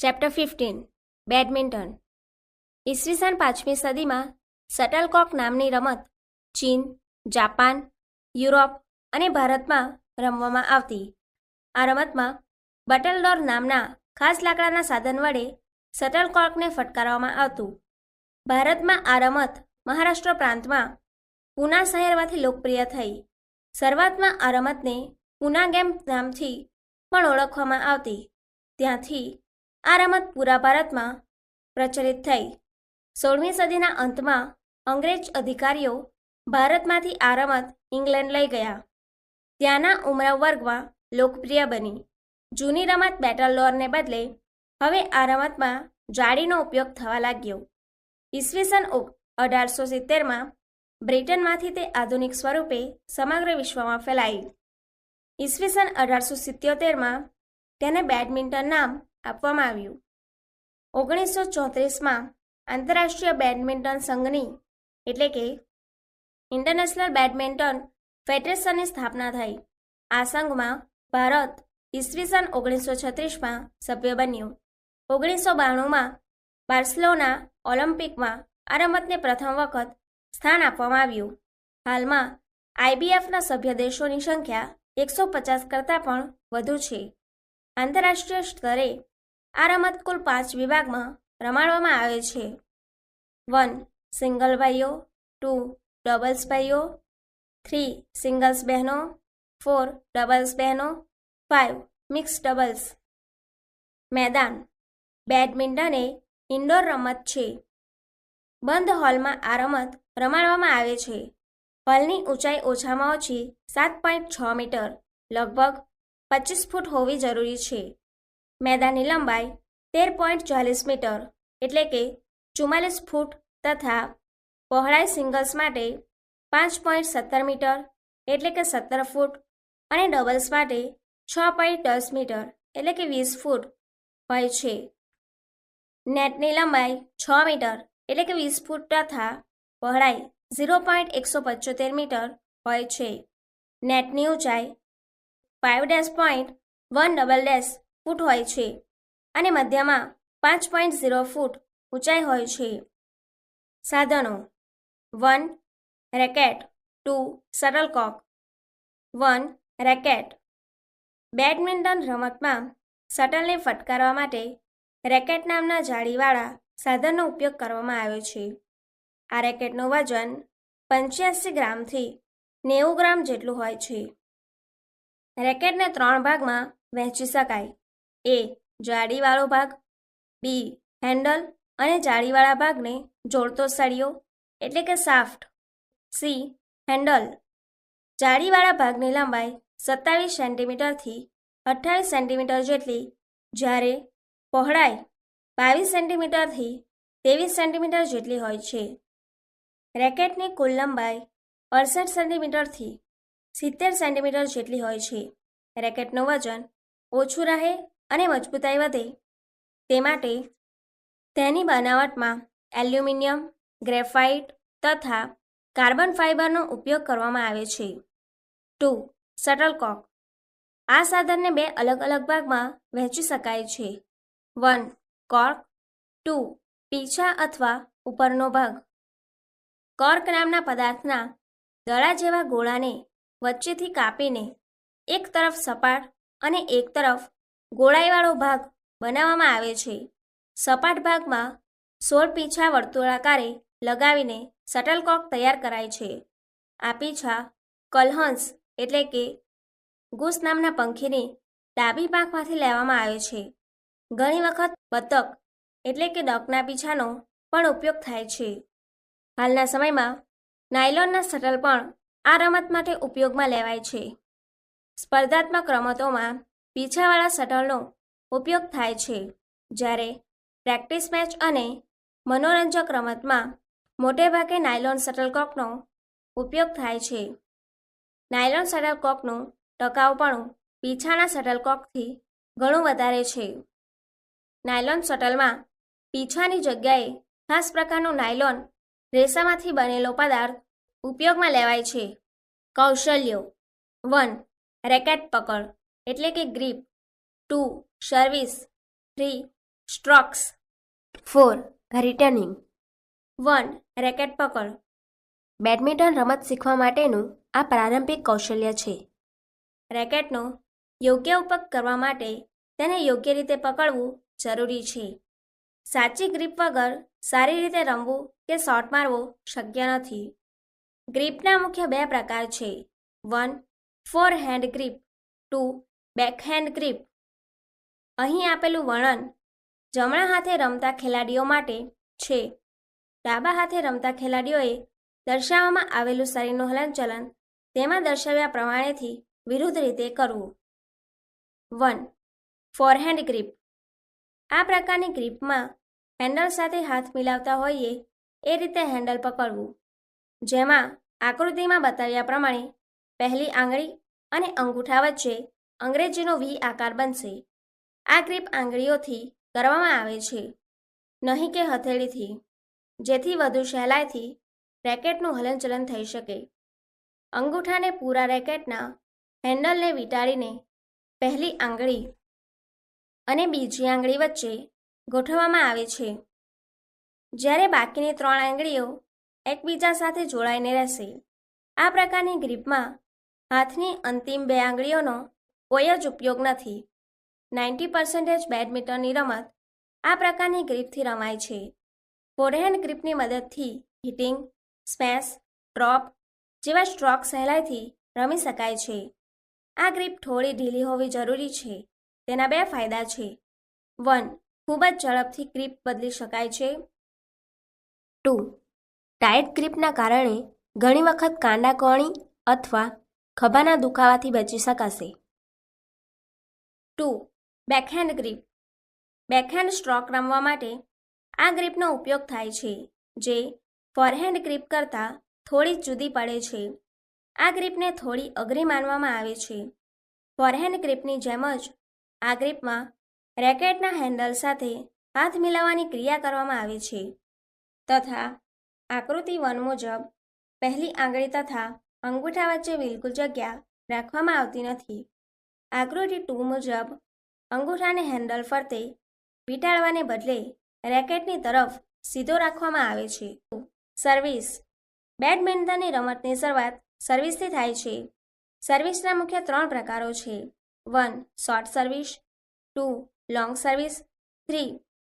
Chapter fifteen badminton ઈસવીસન પાંચમી સદીમાં શટલકોક નામની રમત ચીન, જાપાન, યુરોપ અને ભારતમાં રમવામાં આવતી. આ રમતમાં બટલડોર નામના ખાસ લાકડાના સાધન વડે શટલકોકને ફટકારવામાં આવતું. ભારતમાં આ રમત મહારાષ્ટ્ર પ્રાંતમાં પૂના શહેરમાંથી લોકપ્રિય થઈ. શરૂઆતમાં આ રમતને પૂના ગેમ નામથી પણ ઓળખવામાં આવતી. ત્યાંથી આ રમત પૂરા ભારતમાં પ્રચલિત થઈ. સોળમી સદીના અંતમાં અંગ્રેજ અધિકારીઓ ભારતમાંથી આ રમત ઇંગ્લેન્ડ લઈ ગયા. ત્યાંના ઉમરાવ વર્ગમાં લોકપ્રિય બની. જૂની રમત બેટલ લોરને બદલે હવે આ રમતમાં જાળીનો ઉપયોગ થવા લાગ્યો. ઈસવીસન અઢારસો સિત્તેરમાં બ્રિટનમાંથી તે આધુનિક સ્વરૂપે સમગ્ર વિશ્વમાં ફેલાઈ. ઈસવીસન અઢારસો સિત્યોતેરમાં તેને બેડમિન્ટન નામ આપવામાં આવ્યું. ઓગણીસો ચોત્રીસમાં આંતરરાષ્ટ્રીય બેડમિન્ટન સંઘની, એટલે કે ઇન્ટરનેશનલ બેડમિન્ટન ફેડરેશનની સ્થાપના થઈ. આ સંઘમાં ભારત ઈસવીસન ઓગણીસો છત્રીસમાં સભ્ય બન્યું. ઓગણીસો બાણુંમાં બાર્સલોના ઓલિમ્પિકમાં આ રમતને પ્રથમ વખત સ્થાન આપવામાં આવ્યું. હાલમાં આઈબીએફના સભ્ય દેશોની સંખ્યા એકસો પચાસ કરતાં પણ વધુ છે. આંતરરાષ્ટ્રીય સ્તરે આ રમત કુલ પાંચ વિભાગમાં રમાડવામાં આવે છે. વન, સિંગલ ભાઈઓ. ટુ, ડબલ્સ ભાઈઓ. થ્રી, સિંગલ્સ બહેનો. ફોર, ડબલ્સ બહેનો. Five mix doubles. મેદાન. બેડમિન્ટન એ ઇન્ડોર રમત છે. બંધ હોલમાં આ રમત રમાડવામાં આવે છે. હોલની ઊંચાઈ ઓછામાં ઓછી સાત પોઈન્ટ છ મીટર, લગભગ પચીસ ફૂટ હોવી જરૂરી છે. મેદાનની લંબાઈ તેર પોઈન્ટ ચાલીસ મીટર એટલે કે ચુમ્માલીસ ફૂટ તથા પહોળાઈ સિંગલ્સ માટે પાંચ પોઈન્ટ સત્તર મીટર એટલે કે સત્તર ફૂટ અને ડબલ્સ માટે છ પોઈન્ટ દસ મીટર એટલે કે વીસ ફૂટ હોય છે. નેટની લંબાઈ છ મીટર એટલે કે વીસ ફૂટ તથા પહોળાઈ ઝીરો પોઈન્ટ એકસો પંચોતેર મીટર હોય છે. નેટની ઊંચાઈ five dash point one double dash foot હોય છે અને મધ્યમાં પાંચ પોઈન્ટ ઝીરો ફૂટ ઊંચાઈ હોય છે. સાધનો. One racket two shuttlecock one racket badminton રમતમાં શટલને ફટકારવા માટે રેકેટ નામના જાળીવાળા સાધનનો ઉપયોગ કરવામાં આવે છે. આ રેકેટનું વજન પંચ્યાસી ગ્રામથી નેવું ગ્રામ જેટલું હોય છે. રેકેટને ત્રણ ભાગમાં વહેંચી શકાય. એ જાળીવાળો ભાગ, બી હેન્ડલ અને જાળીવાળા ભાગને જોડતો સળિયો, એટલે કે સાફ્ટ સી હેન્ડલ જાળીવાળા ભાગની લંબાઈ સત્તાવીસ સેન્ટીમીટરથી અઠ્ઠાવીસ સેન્ટીમીટર જેટલી, જ્યારે પહોળાઈ બાવીસ સેન્ટીમીટરથી ત્રેવીસ સેન્ટીમીટર જેટલી હોય છે. રેકેટની કુલ લંબાઈ અડસઠ સેન્ટીમીટરથી સિત્તેર સેન્ટીમીટર જેટલી હોય છે. રેકેટનું વજન ઓછું રહે અને મજબૂતાઈ વધે. તે માટે તેની બનાવટમાં એલ્યુમિનિયમ, ગ્રેફાઇટ તથા કાર્બન ફાઇબરનો ઉપયોગ કરવામાં આવે છે. ટુ શટલકોક આ સાધનને બે અલગ અલગ ભાગમાં વહેંચી શકાય છે. One, cork. ટુ, પીછા અથવા ઉપરનો ભાગ. કોર્ક નામના પદાર્થના દડા જેવા ગોળાને વચ્ચેથી કાપીને એક તરફ સપાટ અને એક તરફ ગોળાઈવાળો ભાગ બનાવવામાં આવે છે. સપાટ ભાગમાં સોળ પીછા વર્તુળાકારે લગાવીને શટલકોક તૈયાર કરાય છે. આ પીછા કલહંસ એટલે કે ગુસ નામના પંખીની ડાબી પાંખમાંથી લેવામાં આવે છે. ઘણી વખત બતક એટલે કે ડકના પીછાનો પણ ઉપયોગ થાય છે. હાલના સમયમાં નાયલોનના શટલ પણ આ રમત માટે ઉપયોગમાં લેવાય છે. સ્પર્ધાત્મક રમતોમાં પીછાવાળા શટલનો ઉપયોગ થાય છે. જ્યારે પ્રેક્ટિસ મેચ અને મનોરંજક રમતમાં મોટેભાગે નાયલોન શટલકોકનો ઉપયોગ થાય છે. નાયલોન શટલકોકનું ટકાઉપણું પીછાના શટલકોકથી ઘણું વધારે છે. નાયલોન શટલમાં પીછાની જગ્યાએ ખાસ પ્રકારનું નાયલોન રેસામાંથી બનેલો પદાર્થ ઉપયોગમાં લેવાય છે. કૌશલ્યો. વન. રેકેટ પકડ. એટલે કે grip two service three strokes four returning one racket પકડ. બેડમિન્ટન રમત શીખવા માટેનું આ પ્રારંભિક કૌશલ્ય છે. રેકેટનો યોગ્ય ઉપયોગ કરવા માટે તેને યોગ્ય રીતે પકડવું જરૂરી છે. સાચી ગ્રીપ વગર સારી રીતે રમવું કે શોટ મારવો શક્ય નથી. ગ્રીપના મુખ્ય બે પ્રકાર છે. One forehand grip two backhand grip. અહીં આપેલું વર્ણન જમણા હાથે રમતા ખેલાડીઓ માટે છે. ડાબા હાથે રમતા ખેલાડીઓએ દર્શાવવામાં આવેલું શરીરનું હલનચલન તેમાં દર્શાવ્યા પ્રમાણેથી વિરુદ્ધ રીતે કરવું. વન. Forehand grip. આ પ્રકારની ગ્રીપમાં હેન્ડલ સાથે હાથ મિલાવતા હોઈએ એ રીતે હેન્ડલ પકડવું. જેમાં આકૃતિમાં બતાવ્યા પ્રમાણે પહેલી આંગળી અને અંગૂઠા વચ્ચે અંગ્રેજીનો વી આકાર બનશે. આ ગ્રીપ આંગળીઓથી કરવામાં આવે છે. નહીં કે હથેળીથી, જેથી વધુ સહેલાઈથી રેકેટનું હલનચલન થઈ શકે. અંગૂઠાને પૂરા રેકેટના હેન્ડલને વીંટાળીને પહેલી આંગળી અને બીજી આંગળી વચ્ચે ગોઠવવામાં આવે છે. જ્યારે બાકીની ત્રણ આંગળીઓ એકબીજા સાથે જોડાઈને રહેશે. આ પ્રકારની ગ્રીપમાં હાથની અંતિમ બે આંગળીઓનો કોઈ જ ઉપયોગ નથી. નાઇન્ટી પર્સન્ટેજ બેડમિન્ટનની રમત આ પ્રકારની ગ્રીપથી રમાય છે. ફોરહેન્ડ ગ્રીપની મદદથી હિટિંગ સ્મેશ ડ્રોપ જેવા સ્ટ્રોક સહેલાઈથી રમી શકાય છે. આ ગ્રીપ થોડી ઢીલી હોવી જરૂરી છે. તેના બે ફાયદા છે. વન, ખૂબ જ ઝડપથી ગ્રીપ બદલી શકાય છે. ટુ, ટાઈટ ગ્રીપના કારણે ઘણી વખત કાંડા, કોણી અથવા ખભાના દુખાવાથી બચી શકાશે. Two, backhand grip. Backhand stroke રમવા માટે આ ગ્રીપનો ઉપયોગ થાય છે, જે ફોરહેન્ડ ગ્રીપ કરતાં થોડી જુદી પડે છે. આ ગ્રીપને થોડી અઘરી માનવામાં આવે છે. ફોરહેન્ડ ગ્રીપની જેમ જ આ ગ્રીપમાં રેકેટના હેન્ડલ સાથે હાથ મિલાવવાની ક્રિયા કરવામાં આવે છે. તથા આકૃતિ વન મુજબ પહેલી આંગળી તથા અંગૂઠા વચ્ચે બિલકુલ જગ્યા રાખવામાં આવતી નથી. આકૃતિ ટુ મુજબ, અંગૂઠાને હેન્ડલ ફરતે વીંટાળવાને બદલે રેકેટની તરફ સીધો રાખવામાં આવે છે. સર્વિસ બેડમિન્ટનની રમતની શરૂઆત સર્વિસથી થાય છે. સર્વિસના મુખ્ય ત્રણ પ્રકારો છે. One short service two long service three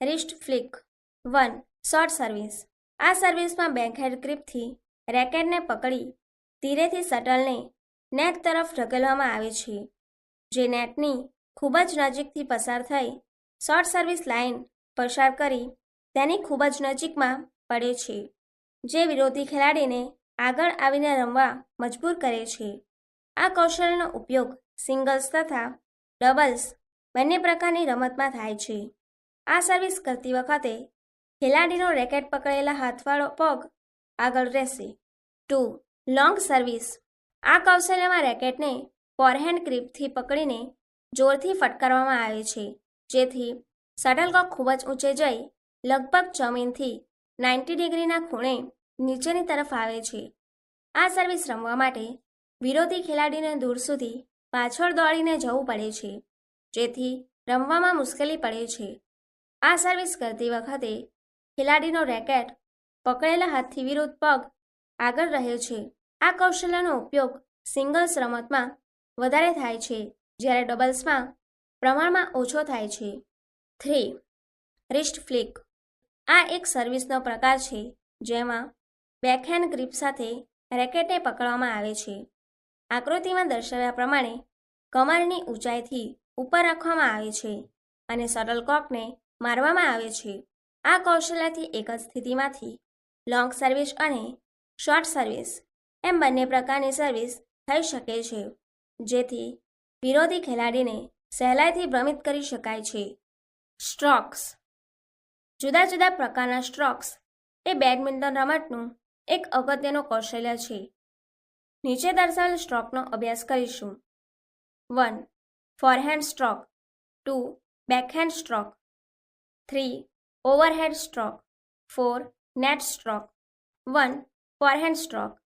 wrist flick one short service આ સર્વિસમાં બેકહેડ ગ્રીપથી રેકેટને પકડી, ધીરેથી શટલને નેટ તરફ ઢકેલવામાં આવે છે. જે નેટની ખૂબ જ નજીકથી પસાર થઈ શોર્ટ સર્વિસ લાઇન પસાર કરી તેની ખૂબ જ નજીકમાં પડે છે, જે વિરોધી ખેલાડીને આગળ આવીને રમવા મજબૂર કરે છે. આ કૌશલ્યનો ઉપયોગ સિંગલ્સ તથા ડબલ્સ બંને પ્રકારની રમતમાં થાય છે. આ સર્વિસ કરતી વખતે ખેલાડીનો રેકેટ પકડેલા હાથવાળો પગ આગળ રહેશે. Two, long service. આ કૌશલ્યમાં રેકેટને ફોરહેન્ડ ગ્રીપથી પકડીને જોરથી ફટકારવામાં આવે છે, જેથી શટલકોક ખૂબ જ ઊંચે જઈ લગભગ જમીનથી નાઇન્ટી ડિગ્રીના ખૂણે નીચેની તરફ આવે છે. આ સર્વિસ રમવા માટે વિરોધી ખેલાડીને દૂર સુધી પાછળ દોડીને જવું પડે છે, જેથી રમવામાં મુશ્કેલી પડે છે. આ સર્વિસ કરતી વખતે ખેલાડીનો રેકેટ પકડેલા હાથથી વિરુદ્ધ પગ આગળ રહે છે. આ કૌશલ્યનો ઉપયોગ સિંગલ્સ રમતમાં વધારે થાય છે જ્યારે ડબલ્સમાં પ્રમાણમાં ઓછો થાય છે. થ્રી રિસ્ટ ફ્લિક આ એક સર્વિસનો પ્રકાર છે જેમાં બેકહેન્ડ ગ્રીપ સાથે રેકેટને પકડવામાં આવે છે. આકૃતિમાં દર્શાવ્યા પ્રમાણે કમરની ઊંચાઈથી ઉપર રાખવામાં આવે છે અને શટલકોકને મારવામાં આવે છે. આ કૌશલ્યથી એક જ સ્થિતિમાંથી લોંગ સર્વિસ અને શોર્ટ સર્વિસ એમ બંને પ્રકારની સર્વિસ થઈ શકે છે. જેથી વિરોધી ખેલાડીને સહેલાઈથી ભ્રમિત કરી શકાય છે. સ્ટ્રોક્સ. જુદા જુદા પ્રકારના સ્ટ્રોક્સ એ બેડમિન્ટન રમતનું એક અગત્યનું કૌશલ્ય છે. નીચે દર્શાવેલ સ્ટ્રોકનો અભ્યાસ કરીશું. One. Forehand stroke. Two. Backhand stroke. Three. Overhead stroke. Four. Net stroke. One. Forehand stroke.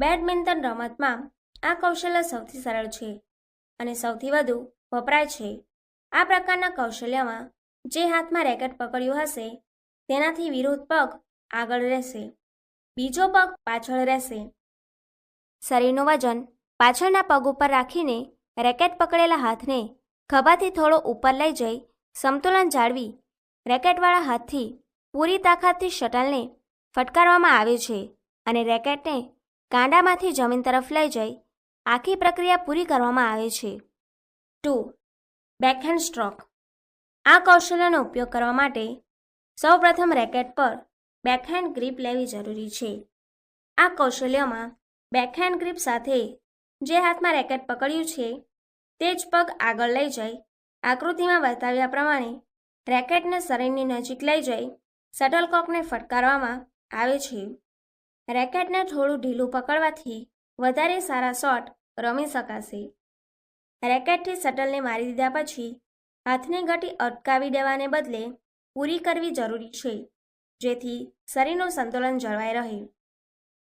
Badminton રમતમાં આ કૌશલ્ય સૌથી સરળ છે અને સૌથી વધુ વપરાય છે. આ પ્રકારના કૌશલ્યમાં જે હાથમાં રેકેટ પકડ્યું હશે, તેનાથી વિરોધ પગ આગળ રહેશે. બીજો પગ પાછળ રહેશે. શરીરનું વજન પાછળના પગ ઉપર રાખીને રેકેટ પકડેલા હાથને ખભાથી થોડો ઉપર લઈ જઈ સમતુલન જાળવી રેકેટવાળા હાથથી પૂરી તાકાતથી શટલને ફટકારવામાં આવે છે અને રેકેટને કાંડામાંથી જમીન તરફ લઈ જઈ આખી પ્રક્રિયા પૂરી કરવામાં આવે છે. Two, backhand stroke. આ કૌશલ્યનો ઉપયોગ કરવા માટે સૌપ્રથમ રેકેટ પર બેકહેન્ડ ગ્રીપ લેવી જરૂરી છે. આ કૌશલ્યમાં બેકહેન્ડ ગ્રીપ સાથે જે હાથમાં રેકેટ પકડ્યું છે, તે જ પગ આગળ લઈ જઈ, આકૃતિમાં બતાવ્યા પ્રમાણે રેકેટને શરીરની નજીક લઈ જઈ, શટલકોકને ફટકારવામાં આવે છે. રેકેટને થોડું ઢીલું પકડવાથી વધારે સારા શોટ રમી શકાશે. રેકેટથી શટલને મારી દીધા પછી હાથની ગતિ અટકાવી દેવાને બદલે પૂરી કરવી જરૂરી છે, જેથી શરીરનું સંતુલન જળવાઈ રહે.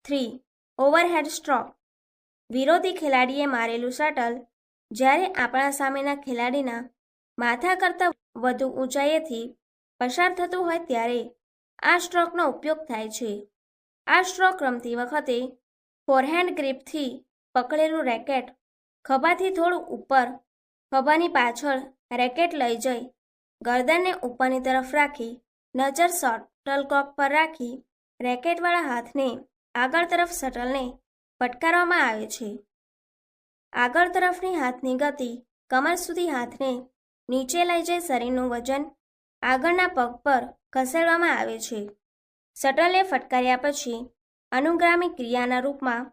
Three, overhead stroke. વિરોધી ખેલાડીએ મારેલું શટલ જ્યારે આપણા સામેના ખેલાડીના માથા કરતાં વધુ ઊંચાઈએથી પસાર થતું હોય ત્યારે આ સ્ટ્રોકનો ઉપયોગ થાય છે. આ સ્ટ્રોક રમતી વખતે ફોરહેન્ડ ગ્રીપથી પકડેલું રેકેટ ખભાથી થોડું ઉપર ખભાની પાછળ રેકેટ લઈ જઈ, ગરદનને ઉપરની તરફ રાખી, નજર શટલકોક પર રાખી રેકેટવાળા હાથને આગળ તરફ શટલને ફટકારવામાં આવે છે. આગળ તરફની હાથની ગતિ કમર સુધી હાથને નીચે લઈ જઈ શરીરનું વજન આગળના પગ પર ખસેડવામાં આવે છે. શટલને ફટકાર્યા પછી અનુગામી ક્રિયાના રૂપમાં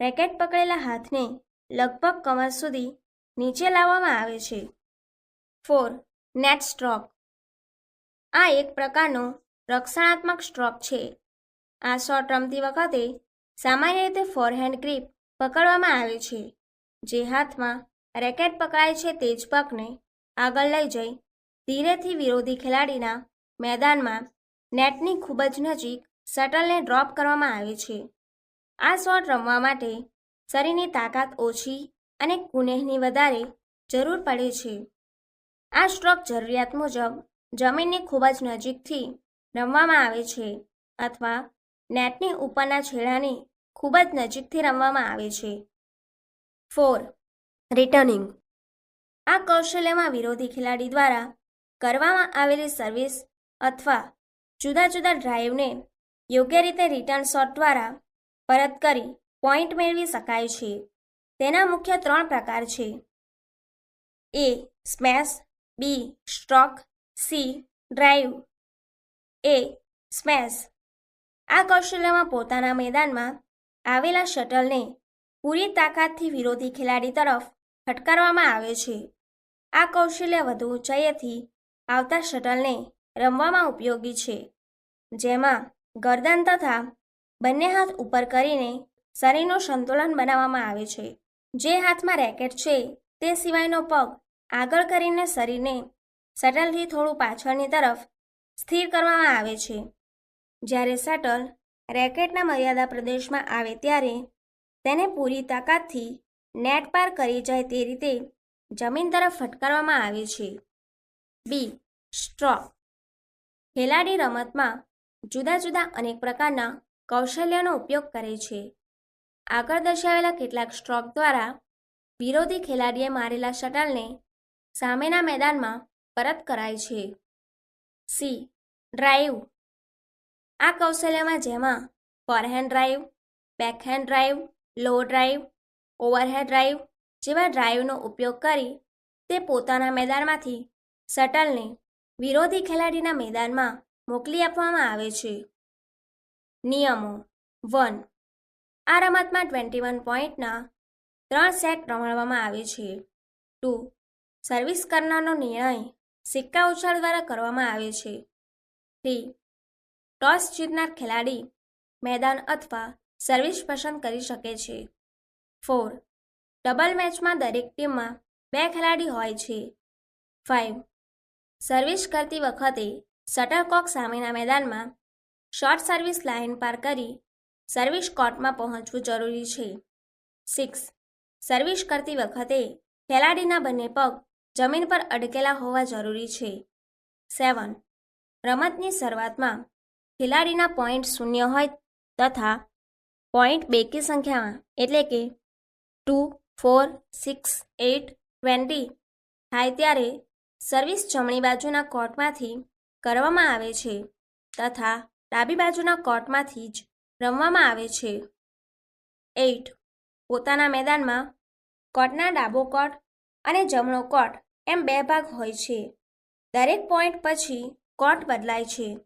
રેકેટ પકડેલા હાથને લગભગ કમર સુધી નીચે લાવવામાં આવે છે. Four, net stroke. આ એક પ્રકારનો રક્ષણાત્મક સ્ટ્રોક છે. આ શોટ રમતી વખતે સામાન્ય રીતે ફોરહેન્ડ ગ્રીપ પકડવામાં આવે છે, જે હાથમાં રેકેટ પકડાય છે તે જ પગને આગળ લઈ જઈ ધીરેથી વિરોધી ખેલાડીના મેદાનમાં નેટની ખૂબ જ નજીક શટલને ડ્રોપ કરવામાં આવે છે. આ શોટ રમવા માટે શરીરની તાકાત ઓછી અને કુનેહની વધારે જરૂર પડે છે. આ સ્ટ્રોક જરૂરિયાત મુજબ જમીનની ખૂબ જ નજીકથી રમવામાં આવે છે અથવા નેટની ઉપરના છેડાની ખૂબ જ નજીકથી રમવામાં આવે છે. ફોર. રિટર્નિંગ. આ કૌશલ્યમાં વિરોધી ખેલાડી દ્વારા કરવામાં આવેલી સર્વિસ અથવા જુદા જુદા ડ્રાઈવને યોગ્ય રીતે રિટર્ન શોટ દ્વારા પરત કરી પોઈન્ટ મેળવી શકાય છે. તેના મુખ્ય ત્રણ પ્રકાર છે. A smash B stroke C drive A smash આ કૌશલ્યમાં પોતાના મેદાનમાં આવેલા શટલને પૂરી તાકાતથી વિરોધી ખેલાડી તરફ ફટકારવામાં આવે છે. આ કૌશલ્ય વધુ ઊંચાઈએથી આવતા શટલને રમવામાં ઉપયોગી છે. જેમાં ગરદન તથા બંને હાથ ઉપર કરીને શરીરનું સંતુલન બનાવવામાં આવે છે. જે હાથમાં રેકેટ છે, તે સિવાયનો પગ આગળ કરીને શરીરને શટલથી થોડું પાછળની તરફ સ્થિર કરવામાં આવે છે. જ્યારે શટલ રેકેટના મર્યાદા પ્રદેશમાં આવે ત્યારે તેને પૂરી તાકાતથી નેટ પાર કરી જાય તે રીતે જમીન તરફ ફટકારવામાં આવે છે. બી સ્ટ્રોક ખેલાડી રમતમાં જુદા જુદા અનેક પ્રકારના કૌશલ્યનો ઉપયોગ કરે છે. આગળ દર્શાવેલા કેટલાક સ્ટ્રોક દ્વારા વિરોધી ખેલાડીએ મારેલા શટલને સામેના મેદાનમાં પરત કરાય છે. સી. ડ્રાઈવ. આ કૌશલ્યમાં જેમાં forehand drive backhand drive low drive overhead drive જેવા ડ્રાઈવનો ઉપયોગ કરી તે પોતાના મેદાનમાંથી શટલને વિરોધી ખેલાડીના મેદાનમાં મોકલી આપવામાં આવે છે. નિયમો. વન. આ રમતમાં ટ્વેન્ટી વન પોઈન્ટના ત્રણ સેટ રમાડવામાં આવે છે. ટુ. સર્વિસ કરનારનો નિર્ણય સિક્કા ઉછાળ દ્વારા કરવામાં આવે છે. થ્રી. ટોસ જીતનાર ખેલાડી મેદાન અથવા સર્વિસ પસંદ કરી શકે છે. ફોર. ડબલ મેચમાં દરેક ટીમમાં બે ખેલાડી હોય છે. ફાઇવ સર્વિસ કરતી વખતે શટલકોક સામેના મેદાનમાં શોર્ટ સર્વિસ લાઇન પાર કરી સર્વિસ કોર્ટમાં પહોંચવું જરૂરી છે. સિક્સ સર્વિસ કરતી વખતે ખેલાડીના બંને પગ જમીન પર અડકેલા હોવા જરૂરી છે. સેવન રમતની શરૂઆતમાં ખેલાડીના પોઈન્ટ શૂન્ય હોય તથા પોઈન્ટ બેકી સંખ્યામાં એટલે કે two four six eight twenty થાય ત્યારે સર્વિસ જમણી બાજુના કોર્ટમાંથી કરવામાં આવે છે તથા ડાબી બાજુના કોર્ટમાંથી જ રમવામાં આવે છે. એઇટ. પોતાના મેદાનમાં કોર્ટના ડાબો કોર્ટ અને જમણો કોર્ટ એમ બે ભાગ હોય છે. દરેક પોઈન્ટ પછી કોર્ટ બદલાય છે.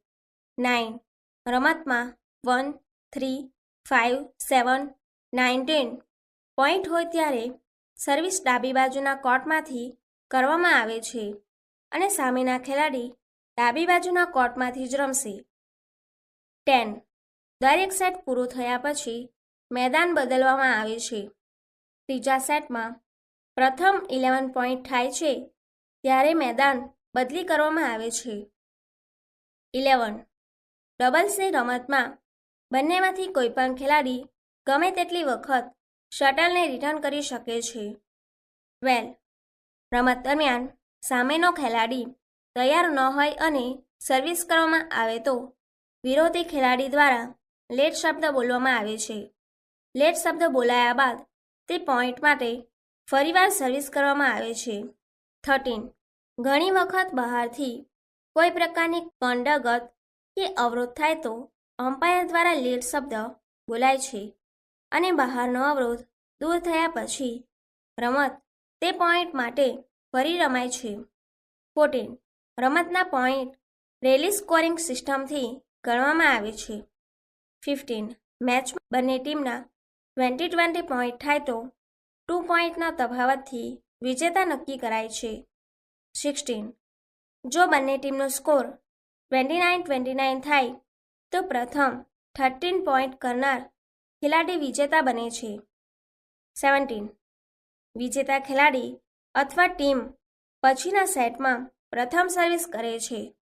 નાઇન. રમતમાં one, three, five, seven, nine, ten point હોય ત્યારે સર્વિસ ડાબી બાજુના કોર્ટમાંથી કરવામાં આવે છે અને સામેના ખેલાડી ડાબી બાજુના કોર્ટમાંથી જ રમશે. ટેન. દરેક સેટ પૂરું થયા પછી મેદાન બદલવામાં આવે છે. ત્રીજા સેટમાં પ્રથમ ઇલેવન પોઈન્ટ થાય છે ત્યારે મેદાન બદલી કરવામાં આવે છે. ઇલેવન. ડબલ્સની રમતમાં બંનેમાંથી કોઈપણ ખેલાડી ગમે તેટલી વખત શટલને રિટર્ન કરી શકે છે. ટ્વેલ્વ. રમત દરમિયાન સામેનો ખેલાડી તૈયાર ન હોય અને સર્વિસ કરવામાં આવે તો વિરોધી ખેલાડી દ્વારા લેટ શબ્દ બોલવામાં આવે છે. લેટ શબ્દ બોલાયા બાદ તે પોઈન્ટ માટે ફરીવાર સર્વિસ કરવામાં આવે છે. થર્ટીન ઘણી વખત બહારથી કોઈ પ્રકારની કંડગત કે અવરોધ થાય તો અમ્પાયર દ્વારા લેટ શબ્દ બોલાય છે અને બહારનો અવરોધ દૂર થયા પછી રમત તે પોઈન્ટ માટે ફરી રમાય છે. ફોર્ટીન રમતના પોઈન્ટ રેલી સ્કોરિંગ સિસ્ટમથી ગણવામાં આવે છે. ફિફ્ટીન મેચમાં બંને ટીમના ટ્વેન્ટી ટ્વેન્ટી પોઈન્ટ થાય તો ટુ પોઈન્ટના તફાવતથી વિજેતા નક્કી કરાય છે. સિક્સટીન જો બંને ટીમનો score twenty nine twenty nine થાય તો પ્રથમ થર્ટીન પોઈન્ટ કરનાર ખેલાડી વિજેતા બને છે. સેવન્ટીન વિજેતા ખેલાડી અથવા ટીમ પછીના સેટમાં પ્રથમ સર્વિસ કરે છે.